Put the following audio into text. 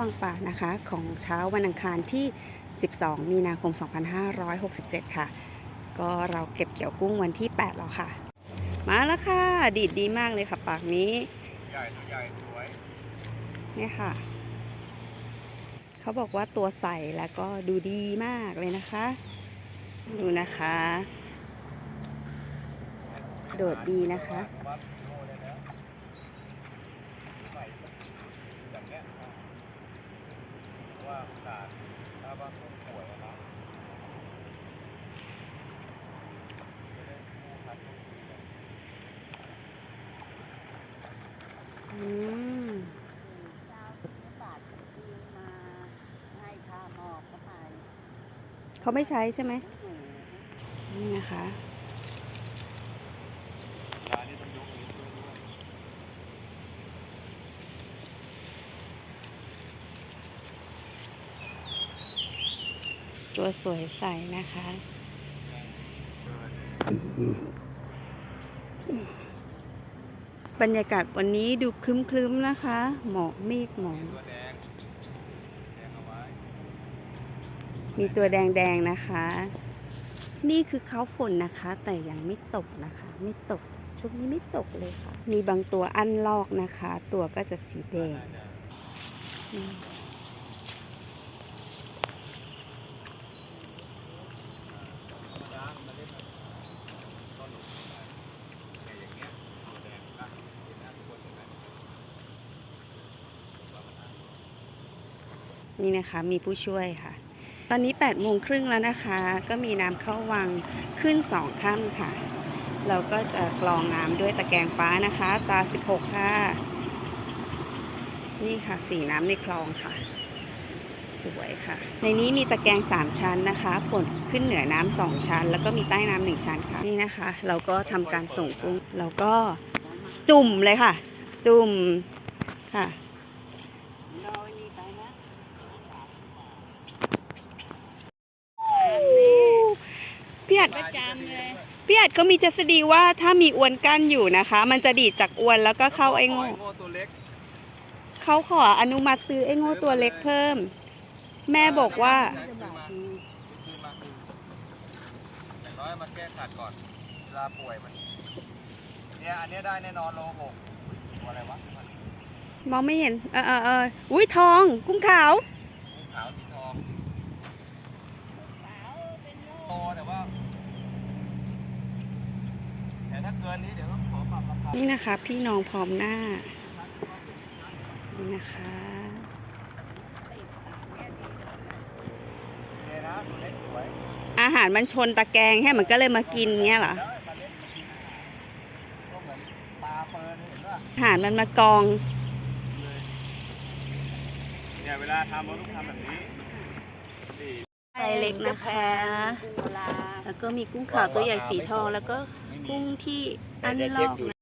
วังป่านะคะของเช้าวันอังคารที่ 12 มีนาคม 2567 ค่ะ ก็เราเก็บเกี่ยวกุ้งวันที่ 8 แล้วค่ะ มาแล้วค่ะ ดีดดีมากเลยค่ะ ปากนี้ใหญ่ตัวใหญ่สวยเนี่ยค่ะ เขาบอกว่าตัวใสแล้วก็ดูดีมากเลยนะคะ ดูนะคะ โดดดีนะคะวัดโลเลยนะใหม่อย่างเงี้ยนะเพราะว่าโอกาสถ้าว่าคนป่วยอะนะจะได้ผู้ทันผู้ทีเลย อืมเจ้าที่บาทคืนมาให้ค่าหมอกก็ไปเขาไม่ใช้ใช่ไหมนี่นะคะ ตัวสวยใสนะคะ บรรยากาศวันนี้ดูคลึ้มๆนะคะ หมอกเมฆหมอกตัวแดงแดงเอาไว้มีตัวแดงๆนะคะ นี่คือเขาฝนนะคะ แต่ยังไม่ตกนะคะ ไม่ตกช่วงนี้ไม่ตกเลยค่ะ มีบางตัวอันลอกนะคะ ตัวก็จะสีแดงอืม ธรรมดามันเล่นแบบต้นหลุมแต่อย่างเงี้ยตัวแดงนะเห็นหน้าทุกคนเห็นไหม นี่นะคะมีผู้ช่วยค่ะ ตอนนี้8โมงครึ่งแล้วนะคะ ก็มีน้ำเข้าวังขึ้น2ค่ำค่ะ เราก็จะกรองน้ำด้วยตะแกรงฟ้านะคะ ตา 16 ค่ะ นี่ค่ะสีน้ำในคลองค่ะ สวยค่ะ ในนี้มีตะแกรง3 ชั้นนะคะผลขึ้นเหนือน้ำสองชั้น แล้วก็มีใต้น้ำหนึ่งชั้นค่ะ นี่นะคะ เราก็ทำการส่งกุ้งเราก็จุ่มเลยค่ะ จุ่มค่ะ ลอยนี่ไปนะ พี่ อัดประจำเลยพี่อัดเขามีทฤษฎีว่าถ้ามีอวนกั้นอยู่นะคะ มันจะดีดจากอวนแล้วก็เข้าไอ้โง่โง่ตัวเล็กเขาขออนุมัติซื้อไอ้โง่ตัวเล็กเพิ่ม แม่บอกว่าคืนมาคืนมาอย่างน้อยมาแก้ขัดก่อนเวลาป่วยมันเนี่ยอันเนี้ยได้แน่นอนโลหกตัวอะไรวะมองไม่เห็นเออเออเอออุ้ยทอง กุ้งขาว สีขาวสีทองโตแต่ว่า แต่ถ้าเกินนี้เดี๋ยวต้องขอปรับราคานี่นะคะ พี่น้องพร้อมหน้า นี่นะคะเนี่ยนะตัวเล็กสวยอาหารมันชนตะแกรงให้มันก็เลยมากินเงี้ยเหรอแล้วมาเล่นมากินอาหารก็เหมือนปลาเปิลเห็นป่ะอาหารมันมากองเลยเนี่ยเวลาทำเราต้องทำแบบนี้นี่ไซส์เล็กนะคะกุ้งโบราณแล้วก็มีกุ้งขาวตัวใหญ่สีทองแล้วก็ กุ้งที่อันลอก